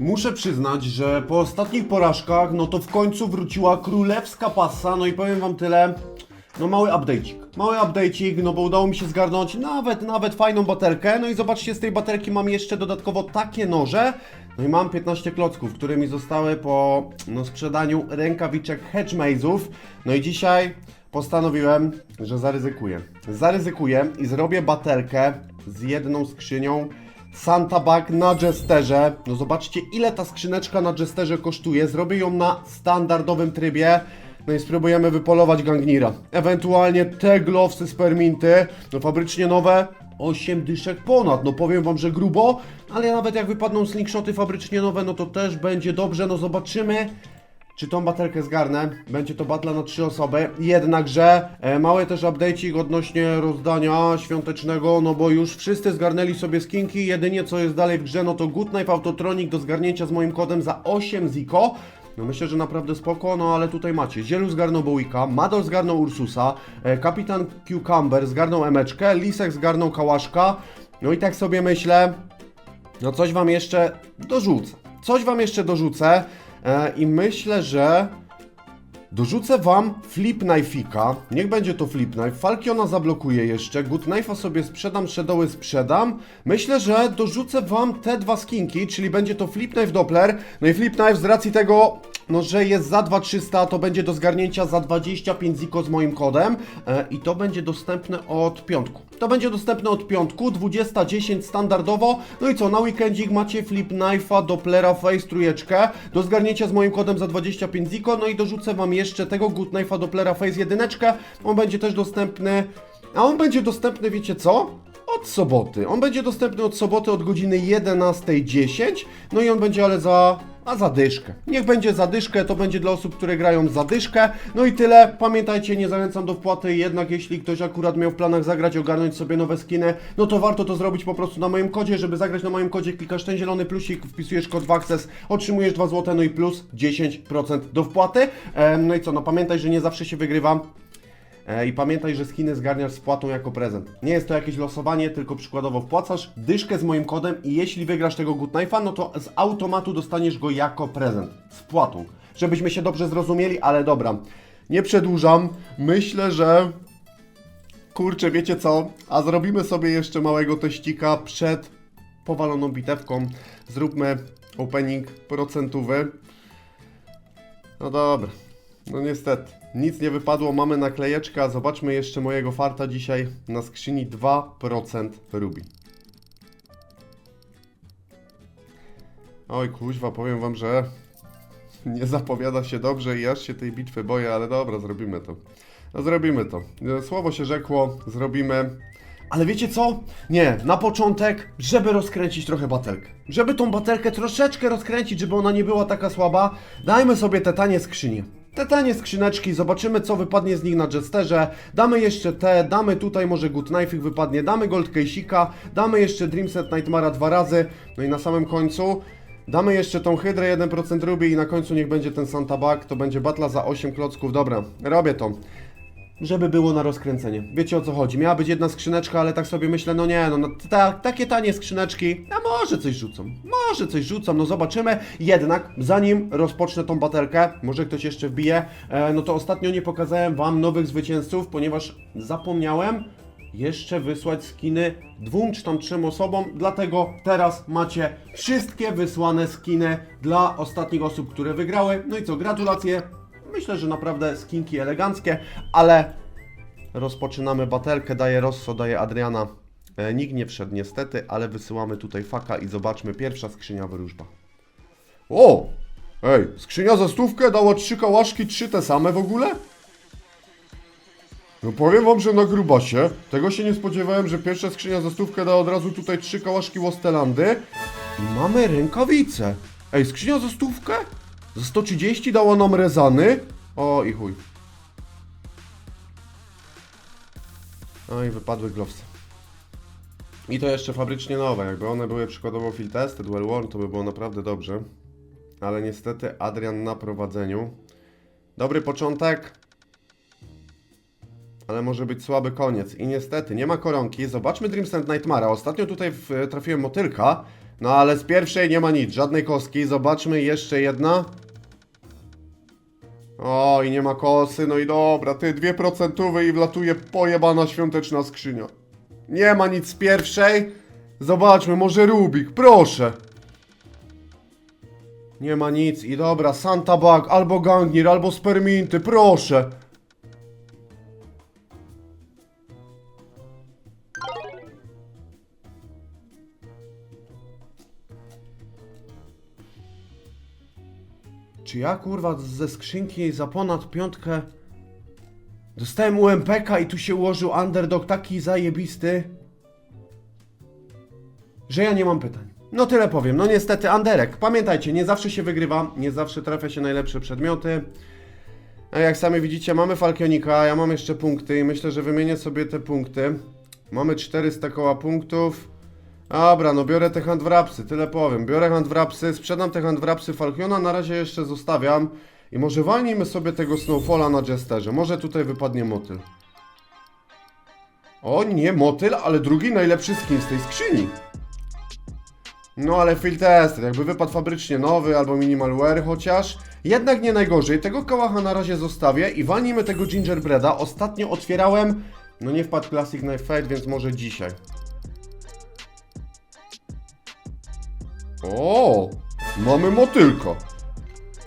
muszę przyznać, że po ostatnich porażkach, no to w końcu wróciła królewska pasa, no i powiem wam tyle, no mały update'ik. Mały update'ik, no bo udało mi się zgarnąć nawet, nawet fajną baterkę, no i zobaczcie, z tej baterki mam jeszcze dodatkowo takie noże, no i mam 15 klocków, które mi zostały po no, sprzedaniu rękawiczek Hedge Maze'ów, no i dzisiaj postanowiłem, że zaryzykuję. Zaryzykuję i zrobię baterkę z jedną skrzynią Santa Bag na Jesterze. No zobaczcie, ile ta skrzyneczka na Jesterze kosztuje. Zrobię ją na standardowym trybie. No i spróbujemy wypolować Gangnira. Ewentualnie te glowsy z Perminty, no fabrycznie nowe, 8 dyszek ponad. No powiem wam, że grubo, ale nawet jak wypadną slingshoty fabrycznie nowe, no to też będzie dobrze. No zobaczymy, czy tą baterkę zgarnę. Będzie to batla na trzy osoby. Jednakże e, mały też update'ik odnośnie rozdania świątecznego, no bo już wszyscy zgarnęli sobie skinki. Jedynie co jest dalej w grze, no to Good Knife Autotronic do zgarnięcia z moim kodem za 8 ziko. No myślę, że naprawdę spoko, no ale tutaj macie. Zielu zgarnął Bołika, Madol zgarnął Ursusa, e, Kapitan Cucumber zgarnął Emeczkę, Lisek zgarnął Kałaszka. No i tak sobie myślę, no coś wam jeszcze dorzucę. Coś wam jeszcze dorzucę i myślę, że dorzucę wam Flip Knife'ika. Niech będzie to Flip Knife. Falkiona zablokuję jeszcze. Good Knife'a sobie sprzedam, Shadowy sprzedam. Myślę, że dorzucę wam te dwa skinki, czyli będzie to Flip Knife Doppler. No i Flip Knife z racji tego, no że jest za 2300, to będzie do zgarnięcia za 25 ziko z moim kodem e, i to będzie dostępne od piątku. To będzie dostępne od piątku, 20.10 standardowo. No i co, na weekendzik macie Flip Knife'a, Dopplera, Face trójeczkę do zgarnięcia z moim kodem za 25 ziko. No i dorzucę wam jeszcze tego Good Knife'a, Dopplera, Face jedyneczkę. On będzie też dostępny, a on będzie dostępny, wiecie co? Od soboty. On będzie dostępny od soboty od godziny 11.10. No i on będzie ale za a zadyszkę. Niech będzie zadyszkę, to będzie dla osób, które grają zadyszkę. No i tyle. Pamiętajcie, nie zachęcam do wpłaty, jednak jeśli ktoś akurat miał w planach zagrać, ogarnąć sobie nowe skiny, no to warto to zrobić po prostu na moim kodzie. Żeby zagrać na moim kodzie, klikasz ten zielony plusik, wpisujesz kod WAXES, otrzymujesz 2 zł, no i plus 10% do wpłaty. Em, No i co, no pamiętaj, że nie zawsze się wygrywa. E, I pamiętaj, że skiny zgarniasz z płatą jako prezent. Nie jest to jakieś losowanie, tylko przykładowo wpłacasz dyszkę z moim kodem i jeśli wygrasz tego Good Knife'a, no to z automatu dostaniesz go jako prezent. Z płatą. Żebyśmy się dobrze zrozumieli, ale dobra. Nie przedłużam. Myślę, że... Kurczę, wiecie co? A zrobimy sobie jeszcze małego teścika przed powaloną bitewką. Zróbmy opening procentowy. No dobra. No niestety, nic nie wypadło, mamy naklejeczkę, zobaczmy jeszcze mojego farta dzisiaj na skrzyni 2% rubi. Oj kuźwa, powiem wam, że nie zapowiada się dobrze i aż się tej bitwy boję, ale dobra, zrobimy to. No zrobimy to. Słowo się rzekło, zrobimy. Ale wiecie co? Nie, na początek, żeby rozkręcić trochę batelkę. Żeby tą batelkę troszeczkę rozkręcić, żeby ona nie była taka słaba, dajmy sobie te tanie skrzynie. Te tanie skrzyneczki, zobaczymy co wypadnie z nich na Jesterze. Damy jeszcze te, damy tutaj może Good Knife wypadnie, damy Gold Case'ika, damy jeszcze Dreamset Nightmara dwa razy. No i na samym końcu damy jeszcze tą Hydrę 1% ruby i na końcu niech będzie ten Santa Bag, to będzie batla za 8 klocków. Dobra, robię to żeby było na rozkręcenie. Wiecie o co chodzi? Miała być jedna skrzyneczka, ale tak sobie myślę, no nie, no, no ta, takie tanie skrzyneczki, a może coś rzucą, może coś rzucą, no zobaczymy. Jednak, zanim rozpocznę tą baterkę, może ktoś jeszcze wbije, e, no to ostatnio nie pokazałem Wam nowych zwycięzców, ponieważ zapomniałem jeszcze wysłać skiny dwóm czy tam trzem osobom, dlatego teraz macie wszystkie wysłane skiny dla ostatnich osób, które wygrały. No i co, gratulacje, Myślę, że naprawdę skinki eleganckie, ale rozpoczynamy batelkę, daje Rosso, daje Adriana. E, nikt nie wszedł niestety, ale wysyłamy tutaj faka i zobaczmy, pierwsza skrzynia wróżba. O! Ej, skrzynia za stówkę dała trzy kałaszki, trzy te same w ogóle? No powiem wam, że na grubasie. Tego się nie spodziewałem, że pierwsza skrzynia za stówkę da od razu tutaj trzy kałaszki Wostelandy. I mamy rękawice. Ej, skrzynia za stówkę? Za 130 dało nam rezany. O i chuj. No i wypadły glowsy. I to jeszcze fabrycznie nowe. Jakby one były przykładowo field tested, well worn, to by było naprawdę dobrze. Ale niestety Adrian na prowadzeniu. Dobry początek. Ale może być słaby koniec. I niestety nie ma koronki. Zobaczmy Dreamsend Nightmara. Ostatnio tutaj w, trafiłem motylka. No ale z pierwszej nie ma nic, żadnej kostki. Zobaczmy, jeszcze jedna. O, i nie ma kosy, no i dobra, ty dwie procentowe i wlatuje pojebana świąteczna skrzynia. Nie ma nic z pierwszej. Zobaczmy, może Rubik, proszę. Nie ma nic i dobra, Santa Bug, albo Gangnir, albo Sperminty, proszę. Czy ja kurwa ze skrzynki za ponad piątkę dostałem UMPK i tu się ułożył underdog taki zajebisty, że ja nie mam pytań. No tyle powiem. No niestety Anderek. Pamiętajcie, nie zawsze się wygrywa, nie zawsze trafia się najlepsze przedmioty. A jak sami widzicie, mamy Falkionika, ja mam jeszcze punkty i myślę, że wymienię sobie te punkty. Mamy 400 koła punktów. Dobra, no biorę te handwrapsy, tyle powiem. Biorę handwrapsy, sprzedam te handwrapsy Falkiona, na razie jeszcze zostawiam. I może walnijmy sobie tego Snowfalla na Jesterze. Może tutaj wypadnie motyl. O nie, motyl, ale drugi najlepszy skin z tej skrzyni. No ale field tester, jakby wypadł fabrycznie nowy albo minimal wear chociaż. Jednak nie najgorzej, tego kałacha na razie zostawię i walnijmy tego gingerbreada. Ostatnio otwierałem, no nie wpadł Classic Knife Fight, więc może dzisiaj. O, mamy motylka.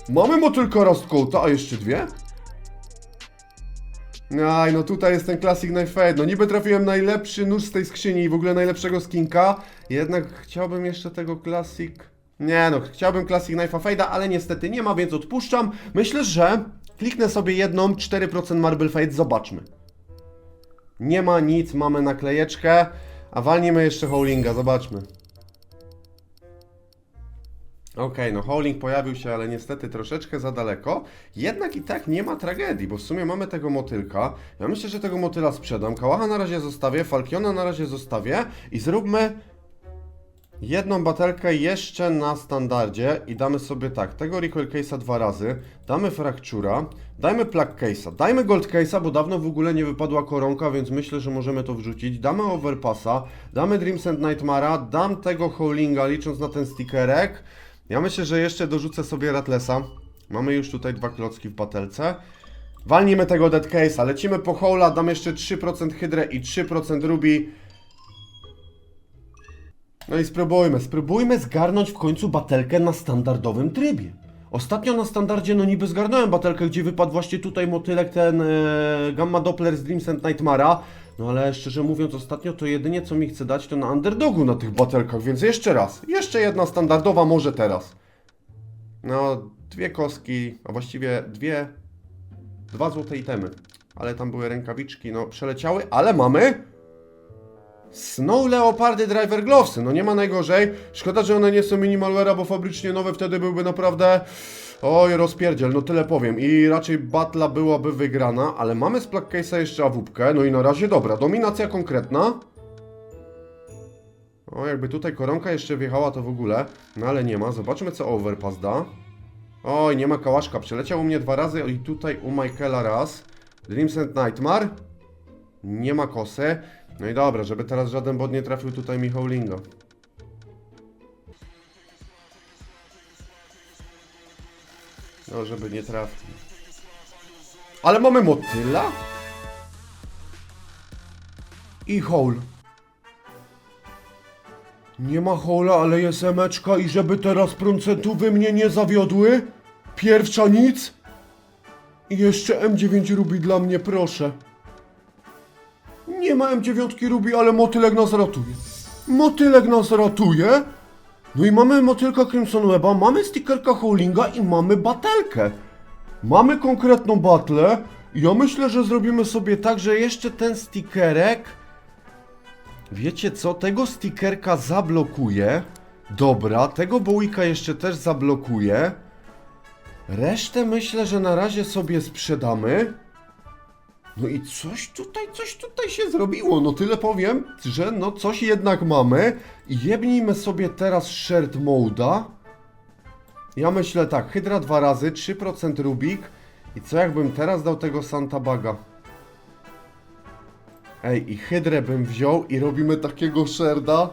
Mamy motylka Rustcoata, a jeszcze dwie? Aj, no tutaj jest ten Classic Knife. No niby trafiłem najlepszy nóż z tej skrzyni i w ogóle najlepszego skinka. Jednak chciałbym jeszcze tego Classic... Nie no, chciałbym Classic Knife'a Fade'a, ale niestety nie ma, więc odpuszczam. Myślę, że kliknę sobie jedną 4% Marble Fade, zobaczmy. Nie ma nic, mamy naklejeczkę. A walnijmy jeszcze Howlinga, zobaczmy. Okej, no Howling pojawił się, ale niestety troszeczkę za daleko. Jednak i tak nie ma tragedii, bo w sumie mamy tego motylka. Ja myślę, że tego motyla sprzedam. Kałacha na razie zostawię, Falkiona na razie zostawię i zróbmy jedną batelkę jeszcze na standardzie i damy sobie tak, tego recoil case'a dwa razy, damy fractura, dajmy plug case'a, dajmy gold case'a, bo dawno w ogóle nie wypadła koronka, więc myślę, że możemy to wrzucić, damy overpassa, damy Dreams and Nightmara, dam tego Howlinga licząc na ten stickerek, ja myślę, że jeszcze dorzucę sobie Ratlesa, mamy już tutaj dwa klocki w batelce, walnijmy tego dead case'a, lecimy po Howla, dam jeszcze 3% hydrę i 3% ruby, no i spróbujmy, spróbujmy zgarnąć w końcu batelkę na standardowym trybie. Ostatnio na standardzie no niby zgarnąłem batelkę, gdzie wypadł właśnie tutaj motylek ten e, Gamma Doppler z Dreams and Nightmara. No ale szczerze mówiąc ostatnio to jedynie co mi chce dać to na underdogu na tych batelkach, więc jeszcze raz. Jeszcze jedna standardowa może teraz. No dwie kostki, a właściwie dwie, dwa złote itemy. Ale tam były rękawiczki, no przeleciały, ale mamy Snow Leopardy Driver Glovesy, no nie ma najgorzej. Szkoda, że one nie są minimalware, bo fabrycznie nowe wtedy byłby naprawdę... Oj, rozpierdziel, no tyle powiem. I raczej batla byłaby wygrana, ale mamy z Plug Case'a jeszcze awupkę, no i na razie dobra, dominacja konkretna. O, jakby tutaj koronka jeszcze wjechała, to w ogóle. No ale nie ma, zobaczmy co Overpass da. Oj, nie ma kałaszka, przeleciał u mnie dwa razy i tutaj u Michaela raz. Dreams and Nightmare. Nie ma kosy. No i dobra, żeby teraz żaden bod nie trafił tutaj Michał Lingo. No, żeby nie trafił. Ale mamy motyla? I hole. Nie ma hola, ale jest emeczka i żeby teraz procentówy mnie nie zawiodły? Pierwsza nic? I jeszcze M9 rubi dla mnie, proszę. Nie ma M9 Ruby, ale motylek nas ratuje. Motylek nas ratuje. No i mamy motylka Crimson Weba, mamy stickerka Howlinga i mamy batelkę. Mamy konkretną batlę. Ja myślę, że zrobimy sobie tak, że jeszcze ten stickerek... Wiecie co? Tego stickerka zablokuję. Dobra, tego bołika jeszcze też zablokuję. Resztę myślę, że na razie sobie sprzedamy. No i coś tutaj, coś tutaj się zrobiło. No tyle powiem, że no coś jednak mamy. Jebnijmy sobie teraz shared moda. Ja myślę tak, Hydra dwa razy, 3% Rubik. I co jakbym teraz dał tego Santa Baga? Ej, i Hydrę bym wziął i robimy takiego sherda.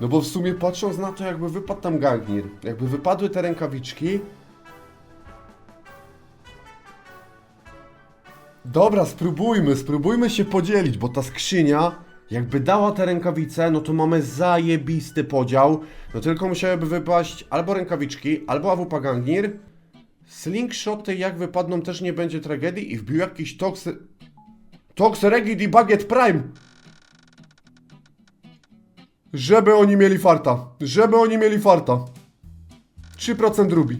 No bo w sumie patrząc na to, jakby wypadł tam Gangnir, jakby wypadły te rękawiczki... Dobra, spróbujmy, spróbujmy się podzielić, bo ta skrzynia, jakby dała te rękawice, no to mamy zajebisty podział. No tylko musiałyby wypaść albo rękawiczki, albo AWP Gangnir. Slingshoty jak wypadną też nie będzie tragedii i wbił jakiś Tox... Tox Regid i Baguette Prime. Żeby oni mieli farta. Żeby oni mieli farta. 3% rubi.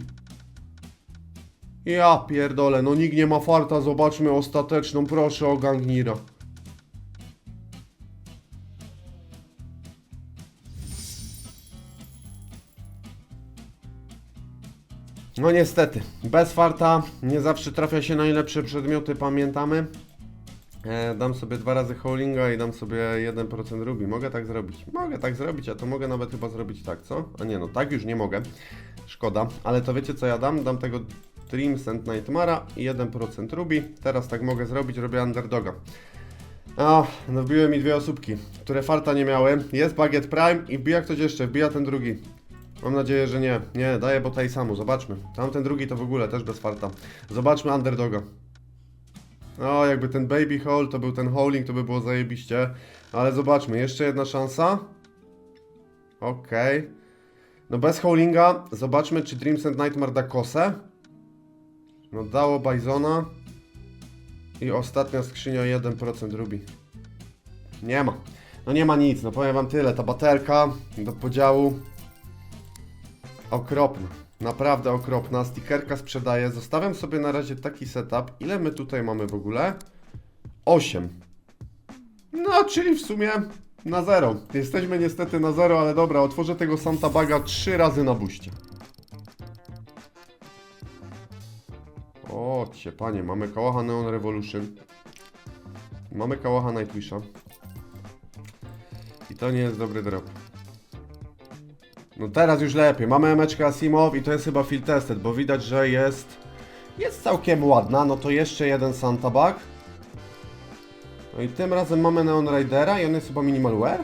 Ja pierdolę, no nikt nie ma farta, zobaczmy ostateczną, proszę o Gangnira. No niestety, bez farta nie zawsze trafia się najlepsze przedmioty, pamiętamy. E, dam sobie dwa razy howlinga i dam sobie 1% rubi. Mogę tak zrobić. Mogę tak zrobić, a to mogę nawet chyba zrobić tak, co? A nie no, tak już nie mogę. Szkoda. Ale to wiecie co ja dam? Dam tego Dream Sand Nightmara i 1% rubi. Teraz tak mogę zrobić, robię underdoga. A, no wbiły mi dwie osóbki, które farta nie miały. Jest Baguette Prime i wbija ktoś jeszcze, wbija ten drugi. Mam nadzieję, że nie. Nie, daję botaj samu, zobaczmy. Tamten drugi to w ogóle też bez farta. Zobaczmy underdoga. O, jakby ten baby hole to był ten holding, to by było zajebiście. Ale zobaczmy, jeszcze jedna szansa. Okej. No bez holdinga, zobaczmy czy Dreams and Nightmare da kosę. No dało Bizona. I ostatnia skrzynia 1% rubi. Nie ma. No nie ma nic, no powiem wam tyle. Ta baterka do podziału okropna. Naprawdę okropna. Stickerka sprzedaję. Zostawiam sobie na razie taki setup. Ile my tutaj mamy w ogóle? 8. No, czyli w sumie na zero. Jesteśmy niestety na zero, ale dobra, otworzę tego Santa Baga 3 razy na buście. Cię panie, mamy kałacha Neon Revolution. Mamy kałacha Nightwisha. I to nie jest dobry drop. No teraz już lepiej. Mamy emeczkę Asimov i to jest chyba field tested, bo widać, że jest jest całkiem ładna. No to jeszcze jeden Santa Bag. No i tym razem mamy Neon Ridera i on jest chyba minimal wear?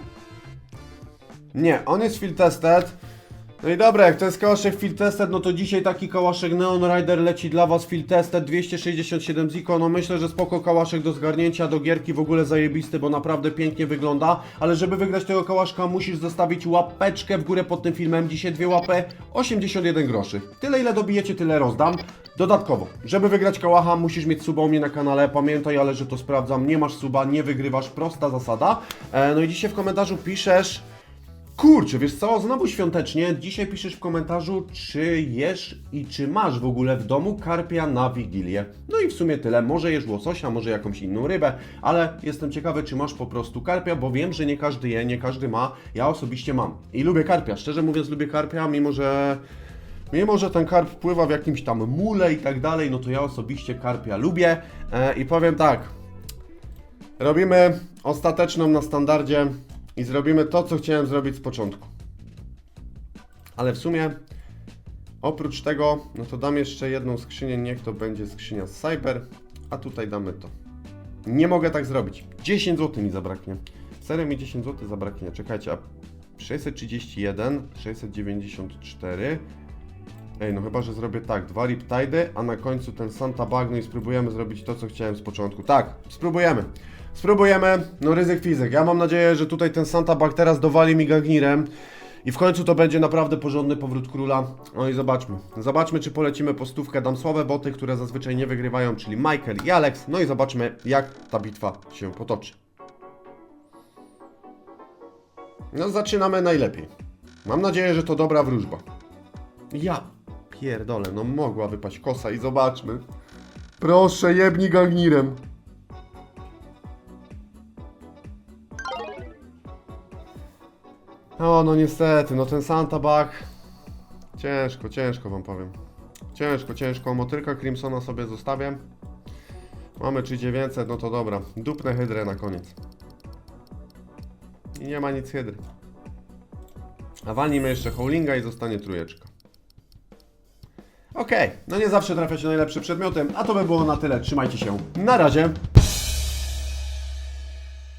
Nie, on jest field tested. No i dobra, jak to jest kałaszek field tested, no to dzisiaj taki kałaszek Neon Rider leci dla was field tested 267 Ziko, no myślę, że spoko kałaszek do zgarnięcia, do gierki w ogóle zajebisty, bo naprawdę pięknie wygląda, ale żeby wygrać tego kałaszka musisz zostawić łapeczkę w górę pod tym filmem, dzisiaj dwie łapy, 81 groszy. Tyle ile dobijecie, tyle rozdam. Dodatkowo, żeby wygrać kałacha musisz mieć suba u mnie na kanale, pamiętaj, ale że to sprawdzam, nie masz suba, nie wygrywasz, prosta zasada. E, no i dzisiaj w komentarzu piszesz... Kurczę, wiesz co, znowu świątecznie. Dzisiaj piszesz w komentarzu, czy jesz i czy masz w ogóle w domu karpia na Wigilię. No i w sumie tyle. Może jesz łososia, może jakąś inną rybę, ale jestem ciekawy, czy masz po prostu karpia, bo wiem, że nie każdy je, nie każdy ma. Ja osobiście mam. I lubię karpia. Szczerze mówiąc, lubię karpia, mimo że... Mimo, że ten karp pływa w jakimś tam mule i tak dalej, no to ja osobiście karpia lubię. E, I powiem tak, Robimy ostateczną na standardzie i zrobimy to, co chciałem zrobić z początku. Ale w sumie, oprócz tego, no to dam jeszcze jedną skrzynię, niech to będzie skrzynia z Cyber, a tutaj damy to. Nie mogę tak zrobić. 10 zł mi zabraknie. Serio mi 10 zł zabraknie. Czekajcie, a 631, 694. Ej, no chyba, że zrobię tak, dwa Riptide, a na końcu ten Santa Bagno i spróbujemy zrobić to, co chciałem z początku. Tak, spróbujemy. Spróbujemy, no ryzyk fizyk. Ja mam nadzieję, że tutaj ten Santa Bag teraz dowali mi Gagnirem i w końcu to będzie naprawdę porządny powrót króla. No i zobaczmy. Zobaczmy, czy polecimy po stówkę. Dam słabe boty, które zazwyczaj nie wygrywają, czyli Michael i Alex. No i zobaczmy, jak ta bitwa się potoczy. No zaczynamy najlepiej. Mam nadzieję, że to dobra wróżba. Ja pierdolę, no mogła wypaść kosa i zobaczmy. Proszę, jebni Gagnirem. O, no niestety, no ten Santa Bag. Ciężko, ciężko wam powiem. Ciężko, ciężko. Motylka Crimsona sobie zostawię. Mamy 3900, no to dobra. Dupnę hydrę na koniec. I nie ma nic hydry. A walnijmy jeszcze Howlinga i zostanie trójeczka. Okej, no nie zawsze trafia się najlepszy przedmiotem, a to by było na tyle. Trzymajcie się. Na razie.